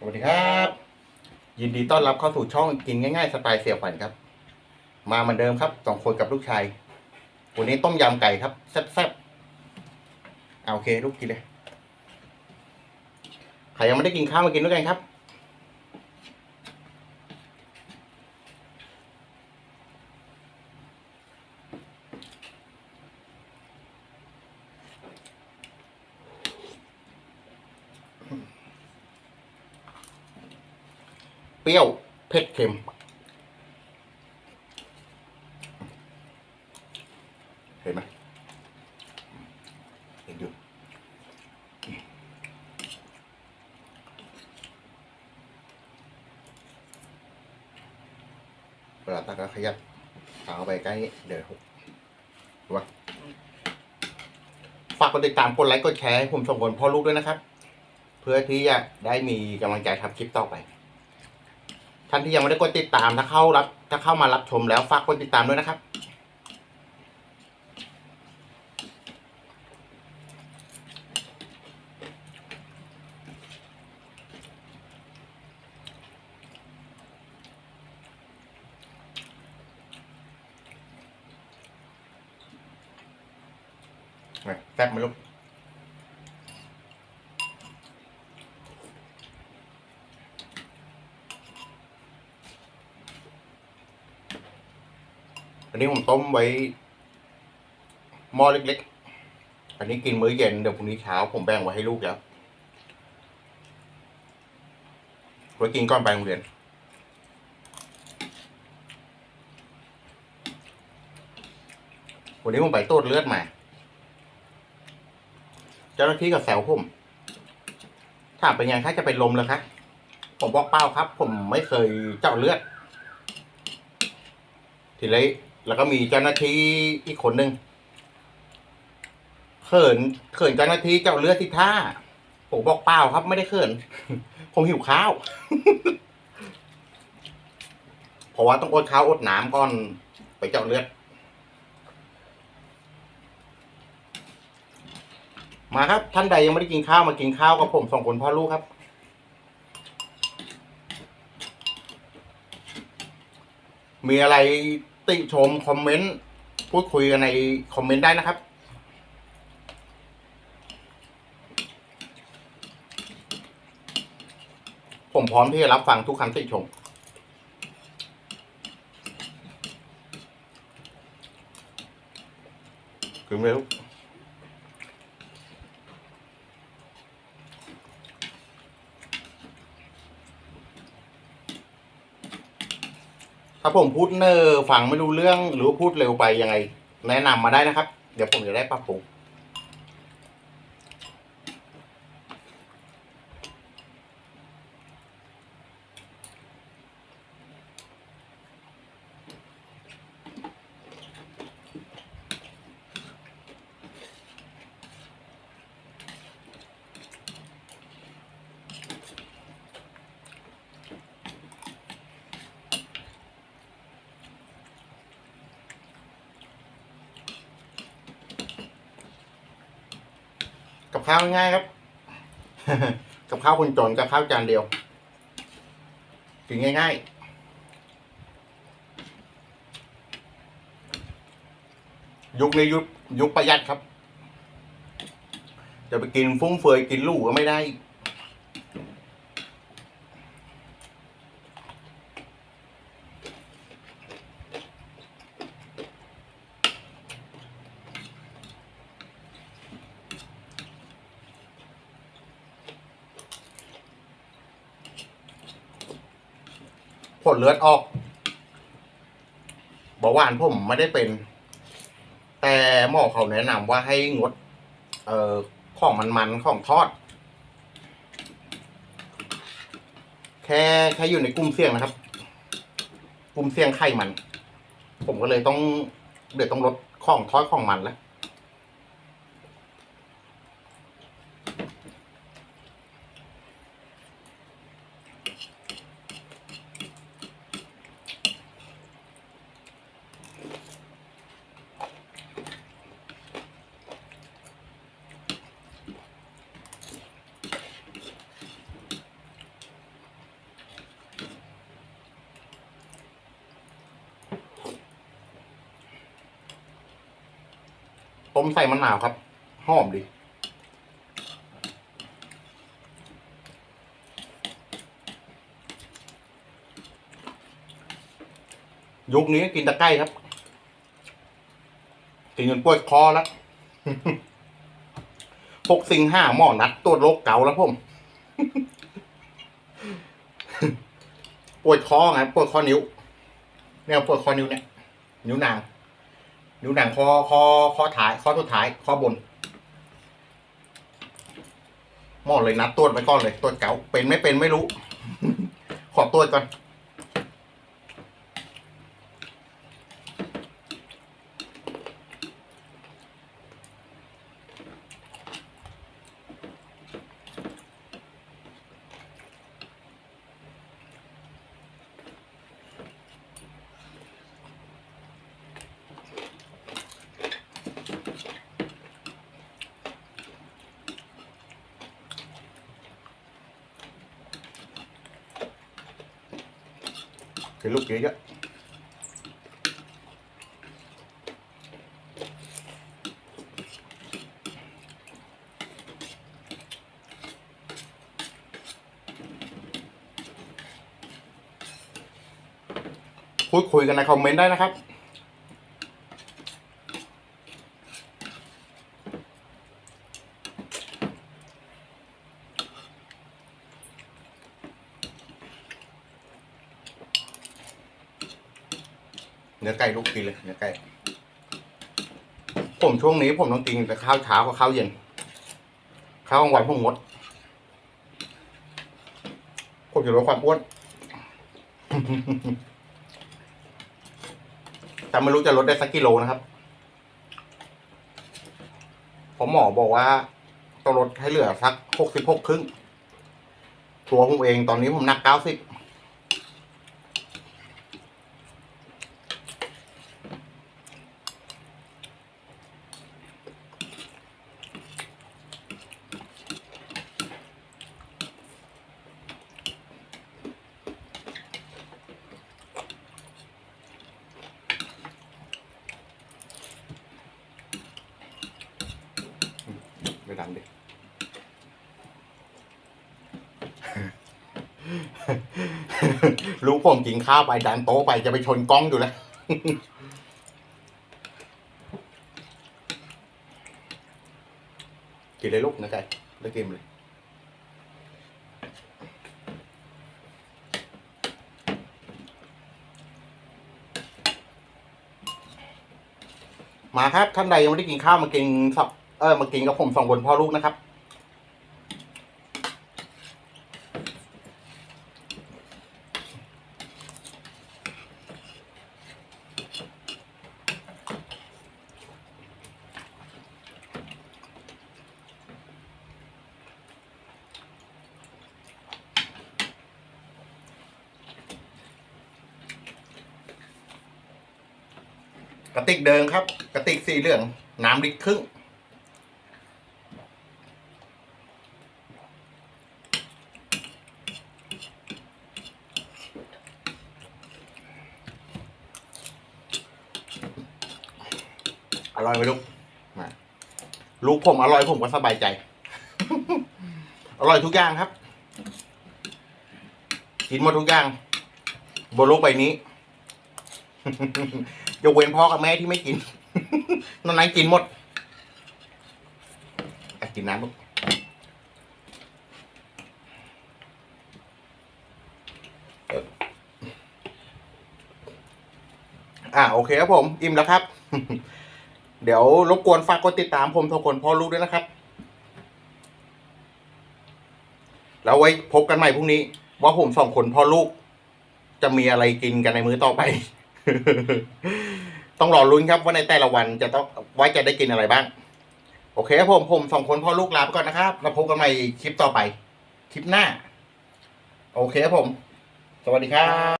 สวัสดีครับ ยินดีต้อนรับเข้าสู่ช่องกินง่ายๆสไตล์เสี่ยวฝันครับ มาเหมือนเดิมครับสองคนกับลูกชายวันนี้ต้มยำไก่ครับแซ่บๆเอาโอเคลูกกินเลยใครยังไม่ได้กินข้าวมากินด้วยกันครับ ปรี้ยว เผ็ดเค็ม เห็นไหมเห็นอยู่เวลาตักก็ขยับเอาไปใกล้เดี๋ยวหกดูวะฝากกดติดตามกดไลค์กดแชร์ให้ผมส่งผลพ่อลูกด้วยนะครับ เพื่อที่จะได้มีกำลังใจทำคลิปต่อไป ท่านที่ยังไม่ได้กดติดตามถ้าเข้ารับถ้าเข้ามารับชมแล้วฝากกดติดตามด้วยนะครับไงแซ่บไหมลูก อันนี้ผมต้มไว้หม้อเล็กๆ อันนี้กินมื้อเย็นเดี๋ยวพรุ่งนี้เช้าผมแบ่งไว้ให้ลูกแล้วไว้กินก่อนไปโรงเรียนวันนี้ผมไปตรวจเลือดมา เจ้าหน้าที่กับแซวผมถามเป็นไงคะจะเป็นลมแล้วคะผมบอกเปล่าครับ ผมไม่เคยเจาะเลือด ทีนี้ แล้วก็มีเจ้าหน้าที่อีกคนหนึ่งเขินเขินเจ้าหน้าที่เจ้าเลือดที่ท่าผมบอกเปล่าครับ ไม่ได้เขินผมหิวข้าวเพราะว่าต้องอดข้าวอดน้ำก่อนไปเจ้าเลือด มาครับ ท่านใดยังไม่ได้กินข้าวมากินข้าวกับผมสองคนพ่อลูกครับมีอะไร ติชมคอมเมนต์พูดคุยกันในคอมเมนต์ได้นะครับ ผมพร้อมที่จะรับฟังทุกคำติชมถึงเร็ ถ้าผมพูดเนอฟังไม่รู้เรื่องหรือว่าพูดเร็วไปยังไง แนะนำมาได้นะครับ เดี๋ยวผมจะได้ปรับปรุง กับข้าวง่ายครับ กับข้าวคนจนกับข้าวจานเดียวกินง่ายๆยุคนี้ยุคยุคประหยัดครับ จะไปกินฟุ่มเฟือยกินลูก็ไม่ได้ ผลเลือดออกเบาหวานผมไม่ได้เป็น แต่หมอเขาแนะนำว่าให้งด เอ่อของมันๆของทอด แค่แค่อยู่ในกลุ่มเสี่ยงนะครับ กลุ่มเสี่ยงไข้มัน ผมก็เลยต้องเดี๋ยวต้องลดของทอดของมันแล้ว ต้มใส่มะนาวครับ หอมดียุคนี้กินตะไคร้ครับ กินจนปวดคอแล้วพกสิงห้าหม้อนัดตัวจโรคเก่าแล้วผมปวดคอไงปวดคอนิ้ว เนี่ยปวดคอนิ้วเนี่ย นิ้วนาง ดูหนังข้อข้อข้อท้ายข้อสุดท้ายข้อบนหมดเลยนะตรวจไปก่อนเลยตรวจเก่าเป็นไม่เป็นไม่รู้ ขอตรวจก่อน cái lúc kia chứ คุยคุยกันในคอมเมนต์ได้นะครับ เนื้อไก่ลูกกินเลยเนื้อไก่ผมช่วงนี้ผมต้องกินแต่ข้าวเช้ากับข้าวเย็น ข้าวกลางวันผมงดผมจะลดความอ้วนแต่ไม่รู้จะลดได้สักกิโลนะครับผมหมอบอกว่าต้องลดให้เหลือสักหกสิบหกครึ่งตัวผมเองตอนนี้ผมหนักเก้าสิบ ไปดันดิรู้ผมกินข้าวไปดันโต๊ะไปจะไปชนกล้องอยู่แล้วกินเลยลูกนะไก่เลิกกินเลยมาครับท่านใดยังไม่ได้กินข้าวมากินสับ เออมากินกับผมสองคนพ่อลูกนะครับ กระติกเดิมครับ กระติกสีเหลือง น้ำลิตรครึ่ง อร่อยไหมลูก มาลูกผมอร่อยผมก็สบายใจ อร่อยทุกอย่างครับ กินหมดทุกอย่างบนโลกใบนี้ ยกเว้นพ่อกับแม่ที่ไม่กินนอกนั้นกินหมดอกินน้ำลูกเอออะโอเคครับผม อิ่มแล้วครับ เดี๋ยวรบกวนฝากกดติดตามผมทุกคนพ่อลูกด้วยนะครับ แล้วไว้พบกันใหม่พรุ่งนี้ ว่าผมสองคนพ่อลูก จะมีอะไรกินกันในมื้อต่อไป ต้องรอลุ้นครับว่าในแต่ละวันจะต้องว่าจะได้กินอะไรบ้าง โอเคครับผมผมสองคนพ่อลูกลาไปก่อนนะครับแล้วพบกันใหม่คลิปต่อไป คลิปหน้า โอเคครับผม สวัสดีครับ